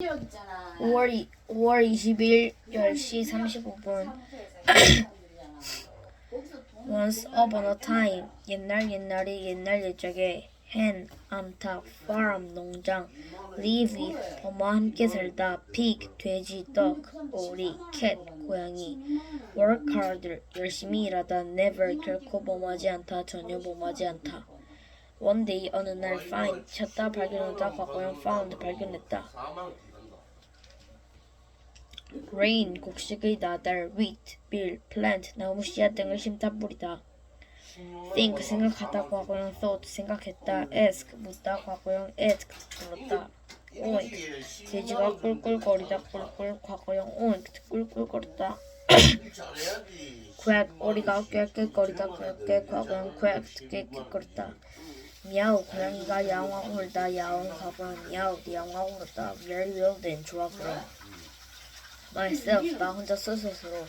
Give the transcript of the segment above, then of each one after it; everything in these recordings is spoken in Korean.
기억 있잖아. 5월, 이- 5월 20일 10시 35분. Once upon a time 옛날 옛날에 옛날 옛적에 hen, 암탉, farm, 농장 with 범와 함께 살다 pig, 돼지, duck, 오리, cat, 고양이 work hard 열심히 일하다 never 결코 범하지 않다 전혀 범하지 않다. One day 어느 날 find 찾다 발견하다 과거형 found 발견했다 rain 곡식의 나달 wheat 밀 plant 나무 씨앗 등을 심다 뿌리다. Think 생각하다 과거형 thought 생각했다. Ask 묻다 과거형 ask 물었다. Oink 돼지가 꿀꿀거리다. 꿀꿀 과거형 oink 꿀꿀거렸다. Quack 오리가 꾀꾀거리다. 꾀꾀 과거형 quacked 꾀꾀거렸다. 미야오 고양이가 야옹하고 울다. 야옹 과거형 미야오 야옹하고 울었다. Very well then 좋아 그럼 myself 나 혼자 스스로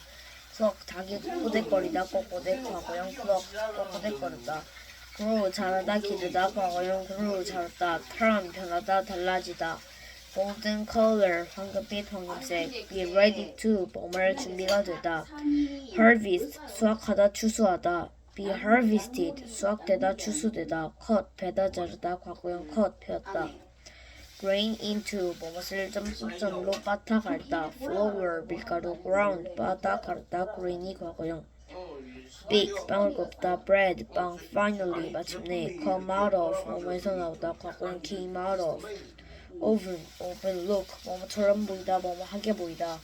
석 자기 꼬대거리다 꼬꼬대 과거형 플럭 꼬꼬대거렸다. grow 자라다 기르다 과거형 grow 자랐다. turn 변하다 달라지다. Golden color 황금빛 황금색. Be ready to 뭐말 준비가 되다. Harvest 수확하다 추수하다. Be harvested 수확되다 추수되다. cut 베다 자르다 과거형 cut 펴었다 grain into 무엇을 점점점으로 빠타 갈다 flour 밀가루 ground 빠다 갈다 grain이 과거형 bake 빵을 굽다 bread 빵 finally 마침내 come out of 뭐뭐에서 나오다 과거형 came out of oven oven look 뭐뭐처럼 보이다 뭐뭐하게 보이다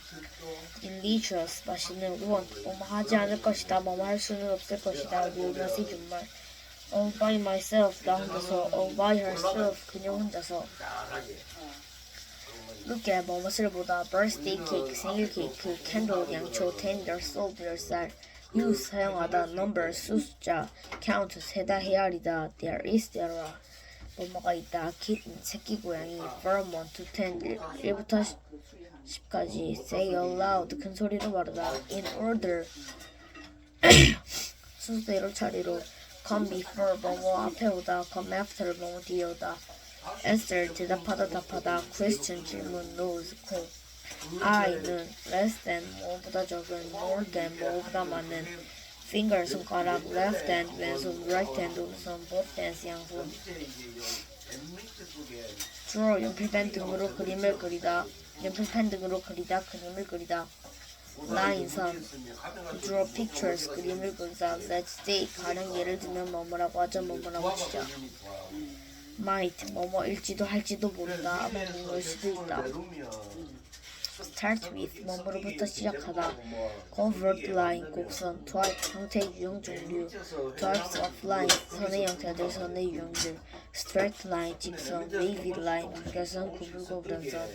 delicious 맛있는 want 뭐뭐하지 않을 것이다 뭐뭐할 수는 없을 것이다 will not 준말 all by myself 나 혼자서 all by herself 그녀 혼자서 Look at 뭐뭇을 보다 birthday cake 생일 케이크 candle 양초 tender salt 열살 use 사용하다 number 숫자 count 세다 헤아리다 there is there 뭐뭐가 있다 kitten 새끼 고양이 from 1 to 10 1부터 10까지 say aloud 큰 소리로 말하다 in order 순서대로 차례로 come before 뭐뭐 앞에 오다 come after 뭐뭐 뒤에 오다 answer 대답하다 답하다 question 질문 knows 고 I는 less than 뭐보다 적은 more than 뭐보다 많은 finger 손가락 left hand 왼손 right hand 오른손 both hands 양손 draw 연필펜 등으로 그림을 그리다 연필펜 등으로 그리다 그림을 그리다 line 선 draw pictures 그림을 그리다 let's say 가령 예를 들면 뭐뭐라고 하죠? 뭐뭐라고 치자 might 뭐뭐일지도 할지도 모른다. 아마 뭐일 수도 있다 start with 뭐뭐로부터 시작하다 convert line 곡선 type 형태 유형 종류 types of line 선의 형태들 선의 유형들 straight line 직선 wavy line 연결선 구불구불한 선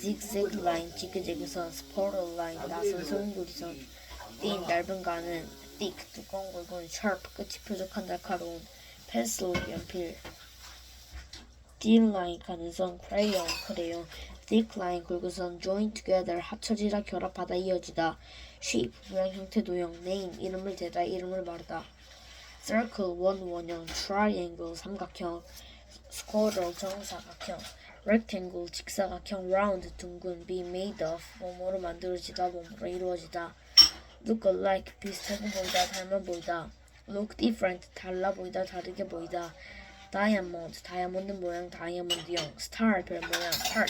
zigzag line 지그재그선 spiral line 나선 소용돌이선 thin 얇은 가는 thick 두꺼운 굵은 sharp 끝이 뾰족한 날카로운 pencil 연필 line 가는 선 crayon 크레용 thick line 굵은 선 join together 합쳐지다 결합하다 이어지다. shape 모양 형태 도형 name 이름을 대다 이름을 말하다. circle 원 원형 triangle 삼각형 square 정사각형 rectangle 직사각형 round 둥근 be made of 뭐뭐로 만들어지다 뭐뭐로 이루어지다. look alike 비슷하게 보이다 닮아 보이다. look different 달라 보이다 다르게 보이다. 다이아몬드 다이아몬드 모양 다이아몬드형. 스타 별 모양 하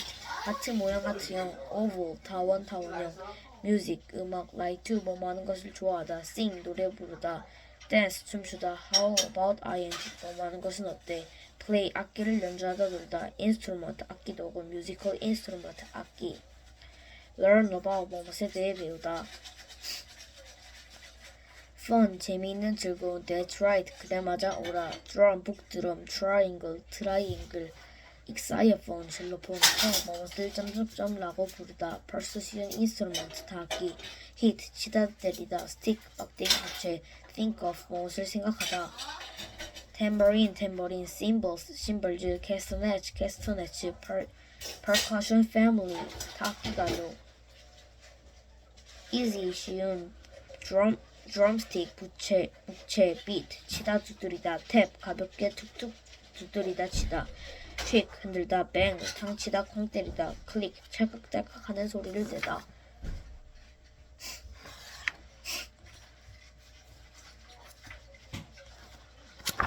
트 하트 모양 하트형 오브 타원 타원형 뮤직 음악 라이트 뭐뭐 하는 것을 좋아하다. sing 노래 부르다. 댄스 춤추다. How about ing 뭐뭐 하는 것은 어때? play 악기를 연주하다 놀다. instrument 악기 도구 musical instrument 악기. Learn about 뭐뭐에 대해 배우다. Fun 재미있는 즐거운. That's right. 그래 맞아 오라. Drum 북 드럼 triangle 트라이앵글 익사이어폰 터 뭐뭇을 점점점라고 부르다 percussion instrument 타악기 hit 치다 때리다 stick 빡대기 부채 think of 무엇을 생각하다 tambourine tambourine cymbals 심벌즈 castanet per, percussion 타악기 가요 easy 쉬운 drum drumstick 부채 부채 beat 치다 두드리다 탭 가볍게 툭툭 두드리다 치다 shake 흔들다 bang 탕치다 콩 때리다 클릭 찰칵찰칵 하는 소리를 내다.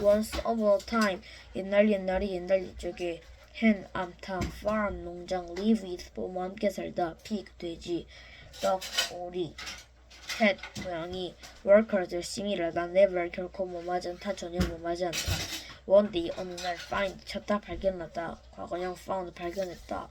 Once upon a time 옛날 옛날이 옛날 옛적에 hen 암탉 farm 농장 live with 부모와 함께 살다 pig 돼지 duck 오리 cat 고양이 workers 열심히 일하다 never 결코 않다 전혀 뭐하지 않다 day 어느 날 find 찾다 발견하다. 과거형 found 발견했다